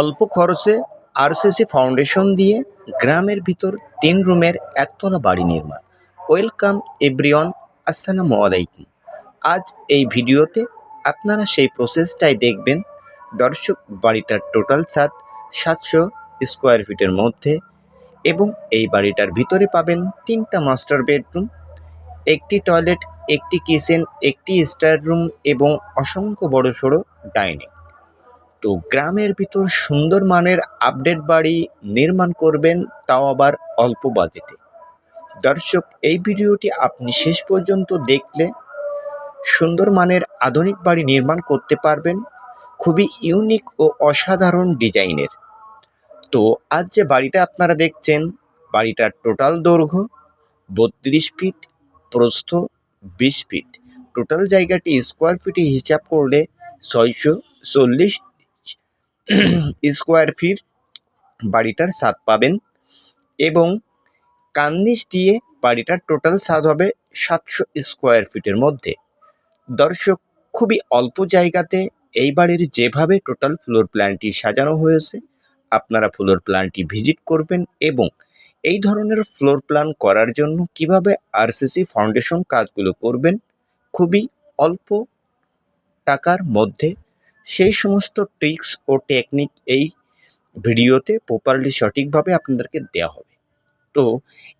অল্প খরচে RCC foundation দিয়ে গ্রামের ভিতর তিন রুমের একতলা বাড়ি নির্মাণ। ওয়েলকাম এভরিওয়ান, আসসালামু আলাইকুম। আজ এই ভিডিওতে আপনারা সেই প্রসেসটাই দেখবেন। দর্শক বাড়িটার টোটাল ছাদ সাতশো স্কোয়ার ফিটের মধ্যে এবং এই বাড়িটার ভিতরে পাবেন তিনটা মাস্টার বেডরুম, একটি টয়লেট, একটি কিচেন, একটি স্টার রুম এবং অসংখ্য বড় সড়ো ডাইনিং। তো গ্রামের ভিতর সুন্দর মানের আপডেট বাড়ি নির্মাণ করবেন, তাও আবার অল্প বাজেটে দর্শক, এই ভিডিওটি আপনি শেষ পর্যন্ত দেখলে সুন্দর মানের আধুনিক বাড়ি নির্মাণ করতে পারবেন, খুবই ইউনিক ও অসাধারণ ডিজাইনের তো আজ যে বাড়িটা আপনারা দেখছেন, বাড়িটার টোটাল দৈর্ঘ্য বত্রিশ ফিট প্রস্থ বিশ ফিট টোটাল জায়গাটি স্কোয়ার ফিটে হিসাব করলে ছয়শো চল্লিশ স্কোয়ার ফিট বাড়িটার স্বাদ পাবেন এবং কান্নিস দিয়ে বাড়িটার টোটাল স্বাদ হবে সাতশো স্কোয়ার ফিটের মধ্যে। দর্শক, খুবই অল্প জায়গাতে এই বাড়ির যেভাবে টোটাল ফ্লোর প্ল্যানটি সাজানো হয়েছে, আপনারা ফ্লোর প্ল্যানটি ভিজিট করবেন এবং এই ধরনের ফ্লোর প্ল্যান করার জন্য কীভাবে আরসিসি ফাউন্ডেশন কাজগুলো করবেন, খুবই অল্প টাকার মধ্যে সেই সমস্ত ট্রিক্স ও টেকনিক এই ভিডিওতে প্রপারলি সঠিকভাবে আপনাদেরকে দেওয়া হবে। তো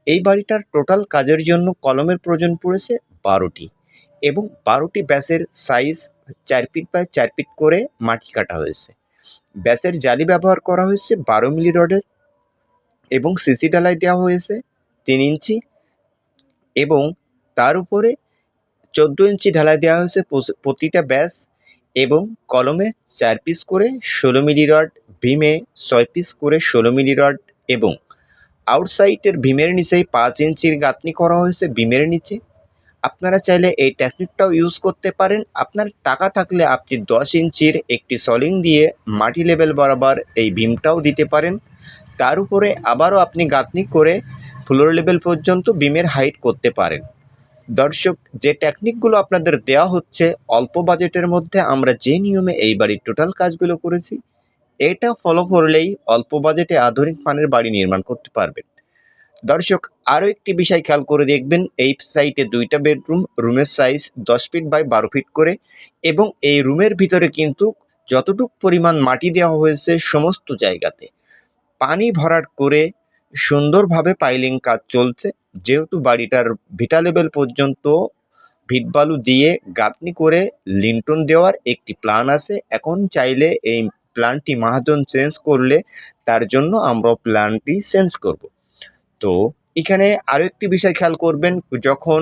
এই বাড়িটার টোটাল কাজের জন্য কলমের প্রয়োজন পড়েছে বারোটি এবং বারোটি ব্যাসের সাইজ চার ফিট বাই চার ফিট করে মাটি কাটা হয়েছে। ব্যাসের জালি ব্যবহার করা হয়েছে বারো মিলি রডের এবং সিসি ডালাই দেওয়া হয়েছে তিন ইঞ্চি এবং তার উপরে চোদ্দ ইঞ্চি ঢালাই দেওয়া হয়েছে প্রতিটা ব্যাস এবং কলমে চার পিস করে ষোলো মিলি রড, ভীমে ছয় পিস করে ষোলো মিলি রড এবং আউটসাইডের ভীমের নিচেই পাঁচ ইঞ্চির গাঁথনি করা হয়েছে ভীমের নিচে। আপনারা চাইলে এই টেকনিকটাও ইউজ করতে পারেন। আপনার টাকা থাকলে আপনি দশ ইঞ্চির একটি সলিং দিয়ে মাটি লেভেল বরাবর এই ভীমটাও দিতে পারেন। তার উপরে আবারও আপনি গাঁথনি করে ফ্লোর লেভেল পর্যন্ত বিমের হাইট করতে পারেন। দর্শক, যে টেকনিকগুলো আপনাদের দেওয়া হচ্ছে, অল্প বাজেটের মধ্যে আমরা যে নিয়মে এই বাড়ির টোটাল কাজগুলো করেছি, এটা ফলো করলেই অল্প বাজেটে আধুনিক মানের বাড়ি নির্মাণ করতে পারবেন। দর্শক, আরও একটি বিষয় খেয়াল করে দেখবেন, এই সাইটে দুইটা বেডরুম রুমের সাইজ দশ ফিট বাই বারো ফিট করে এবং এই রুমের ভিতরে কিন্তু যতটুক পরিমাণ মাটি দেওয়া হয়েছে সমস্ত জায়গাতে। পানি ভরাট করে সুন্দরভাবে পাইলিং কাজ চলছে। যেহেতু বাড়িটার ভিটা লেভেল পর্যন্ত ভিটবালু দিয়ে গাঁথনি করে লিন্টন দেওয়ার একটি প্ল্যান আছে, এখন চাইলে এই প্ল্যানটি মহাজন চেঞ্জ করলে তার জন্য আমরা প্ল্যানটি চেঞ্জ করব। তো এখানে আরও একটি বিষয় খেয়াল করবেন, যখন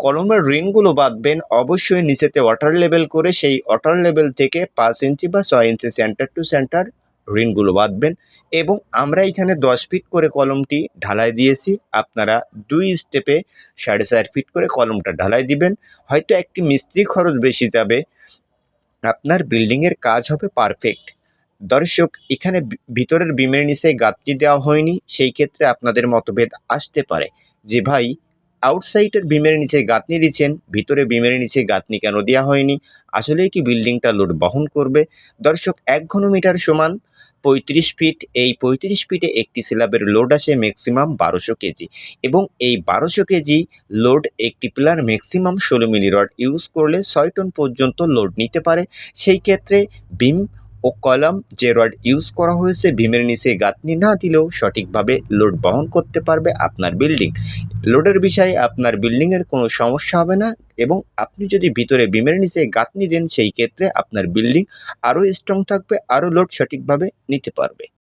কলমের রিনগুলো বাঁধবেন, অবশ্যই নিচেতে ওয়াটার লেভেল করে সেই ওয়াটার লেভেল থেকে পাঁচ ইঞ্চি বা ছয় ইঞ্চি সেন্টার টু সেন্টার রিংগুলো বাঁধবেন এবং আমরা এখানে দশ ফিট করে কলমটি ঢালাই দিয়েছি। আপনারা দুই স্টেপে সাড়ে চার ফিট করে কলমটা ঢালাই দিবেন। হয়তো একটি মিস্ত্রি খরচ বেশি যাবে। আপনার বিল্ডিংয়ের কাজ হবে পারফেক্ট দর্শক, এখানে ভিতরের বিমের নিচে গাঁথনি দেওয়া হয়নি। সেই ক্ষেত্রে আপনাদের মতভেদ আসতে পারে। যে ভাই আউটসাইডের বিমের নিচে গাঁথনি দিচ্ছেন, ভিতরে বিমের নিচে গাঁথনি কেন দেওয়া হয়নি? আসলেই কি বিল্ডিংটা লোড বহন করবে? দর্শক, এক ঘনমিটার সমান পঁয়ত্রিশ ফিট, এই পঁয়ত্রিশ ফিটে একটি স্ল্যাবের লোড আসে ম্যাক্সিমাম বারোশো কেজি এবং এই বারোশো কেজি লোড একটি পিলার ম্যাক্সিমাম ষোলো মিলি রড ইউজ করলে ছয় টন পর্যন্ত লোড নিতে পারে। সেই ক্ষেত্রে বিম ও কলম যে রড ইউজ করা হয়েছে, ভীমের নিচে গাঁথনি না দিলেও সঠিকভাবে লোড বহন করতে পারবে আপনার বিল্ডিং। লোডের বিষয়ে আপনার বিল্ডিংয়ের কোনো সমস্যা হবে না এবং আপনি যদি ভিতরে ভীমের নিচে গাঁথনি দেন, সেই ক্ষেত্রে আপনার বিল্ডিং আরও স্ট্রং থাকবে, আরও লোড সঠিকভাবে নিতে পারবে।